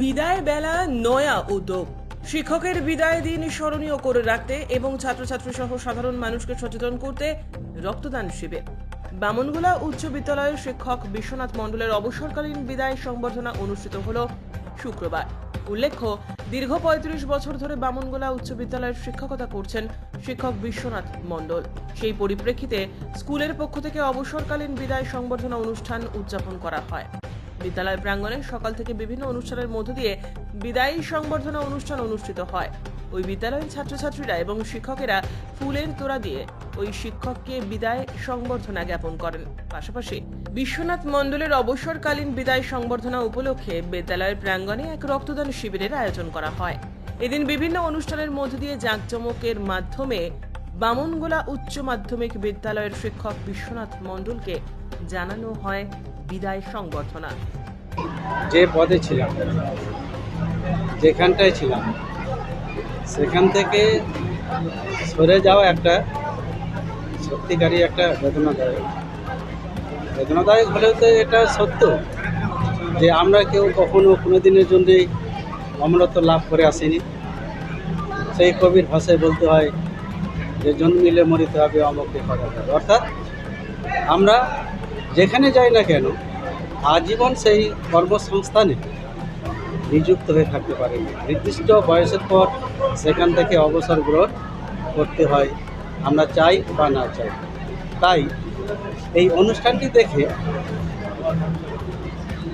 বিদায় বেলা নয়া উদ্যোগ। শিক্ষকের বিদায় দিন স্মরণীয় করে রাখতে এবং ছাত্রছাত্রী সহ সাধারণ মানুষকে সচেতন করতে রক্তদান শিবির। বামনগোলা উচ্চ বিদ্যালয়ের শিক্ষক বিশ্বনাথ মণ্ডলের অবসরকালীন বিদায় সংবর্ধনা অনুষ্ঠিত হল শুক্রবার। উল্লেখ্য, দীর্ঘ পঁয়ত্রিশ বছর ধরে বামনগোলা উচ্চ বিদ্যালয়ের শিক্ষকতা করছেন শিক্ষক বিশ্বনাথ মণ্ডল। সেই পরিপ্রেক্ষিতে স্কুলের পক্ষ থেকে অবসরকালীন বিদায় সংবর্ধনা অনুষ্ঠান উদযাপন করা হয়। বিদ্যালয় প্রাঙ্গণে সকাল থেকে বিভিন্ন অনুষ্ঠানের মধ্য দিয়ে বিদায়ী সংবর্ধনা অনুষ্ঠান অনুষ্ঠিত হয়। ওই বিদ্যালয়ের ছাত্রছাত্রীরা এবং শিক্ষকেরা ফুলের তোড়া দিয়ে ওই শিক্ষককে বিদায় সংবর্ধনা জ্ঞাপন করেন। পাশাপাশি বিশ্বনাথ মণ্ডলের অবসরকালীন বিদায় সংবর্ধনা উপলক্ষে বিদ্যালয়ের প্রাঙ্গণে এক রক্তদান শিবিরের আয়োজন করা হয়। এদিন বিভিন্ন অনুষ্ঠানের মধ্য দিয়ে জাঁকজমকের মাধ্যমে বামনগোলা উচ্চ মাধ্যমিক বিদ্যালয়ের শিক্ষক বিশ্বনাথ মণ্ডলকে জানানো হয়। বিদায় সংবর্ধনা। যে পদে ছিলাম, যেখানটায় ছিলাম, সেখান থেকে সরে যাওয়া একটা সত্যিকারই একটা বেদনাদায়ক। বেদনাদায়ক হলেও তো এটা সত্য যে আমরা কেউ কখনো কোনো দিনের জন্যই অমরত্ব লাভ করে আসিনি। সেই কবির ভাষায় বলতে হয় যে, জন্মিলে মরিতে হবে অমকে কথা অর্থাৎ আমরা যেখানে যাই না কেন, আজীবন সেই কর্মসংস্থানে নিযুক্ত হয়ে থাকতে পারে নির্দিষ্ট বয়সের পর সেখান থেকে অবসর গ্রহণ করতে হয়, আমরা চাই বা না চাই তাই এই অনুষ্ঠানটি দেখে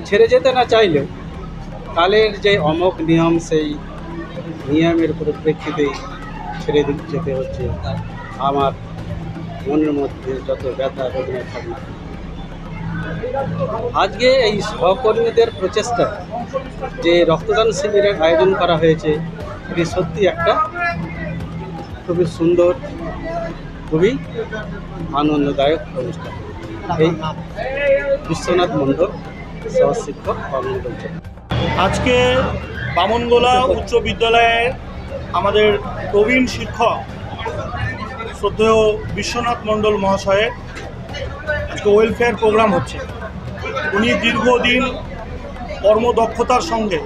ছেড়ে যেতে না চাইলেও কালের যে অমক নিয়ম, সেই নিয়মের পরিপ্রেক্ষিতেই ছেড়ে দিতে যেতে হচ্ছে আমার মনের মধ্যে যত ব্যথা, বেদনা থাক না কেন। আজকে এই সহকর্মীদের প্রচেষ্টা যে রক্তদান শিবিরের আয়োজন করা হয়েছে, এটি সত্যি একটা খুবই সুন্দর, খুবই আনন্দদায়ক অনুষ্ঠান। এই বিশ্বনাথ মণ্ডল সহশিক্ষক কর্মমণ্ডল আজকে বামনগোলা উচ্চ বিদ্যালয়ের আমাদের প্রবীণ শিক্ষক শ্রদ্ধেয় বিশ্বনাথ মণ্ডল মহাশয়ের আজকে ওয়েলফেয়ার প্রোগ্রাম হচ্ছে। উনি দীর্ঘদিন কর্মদক্ষতার সঙ্গে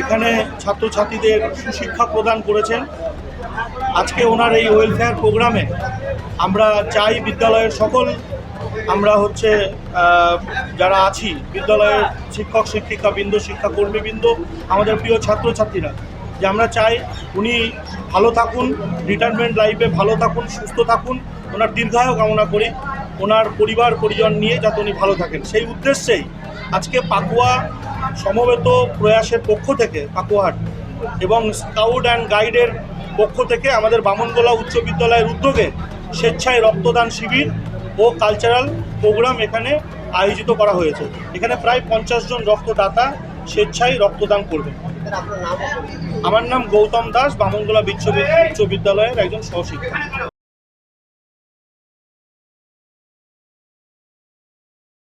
এখানে ছাত্রছাত্রীদের সুশিক্ষা প্রদান করেছেন। আজকে ওনার এই ওয়েলফেয়ার প্রোগ্রামে আমরা চাই বিদ্যালয়ের সকল, আমরা হচ্ছে যারা আছি, বিদ্যালয়ের শিক্ষক, শিক্ষিকা, বৃন্দ শিক্ষাকর্মী বৃন্দ আমাদের প্রিয় ছাত্রছাত্রীরা, যে আমরা চাই উনি ভালো থাকুন রিটায়ারমেন্ট লাইফে ভালো থাকুন, সুস্থ থাকুন। ওনার দীর্ঘায়ু কামনা করি। ওনার পরিবার, পরিজন নিয়ে যাতে উনি ভালো থাকেন। সেই উদ্দেশ্যেই আজকে পাকুয়া সমবেত প্রয়াসের পক্ষ থেকে, পাকুয়াহাট এবং স্কাউট অ্যান্ড গাইডের পক্ষ থেকে আমাদের বামনগোলা উচ্চ বিদ্যালয়ের উদ্যোগে স্বেচ্ছায় রক্তদান শিবির ও কালচারাল প্রোগ্রাম এখানে আয়োজিত করা হয়েছে। এখানে প্রায় পঞ্চাশ জন রক্তদাতা স্বেচ্ছায় রক্তদান করবেন। আমার নাম গৌতম দাস, বামনগোলা বিশ্ববিদ্যালয় উচ্চ বিদ্যালয়ের একজন সহশিক্ষক।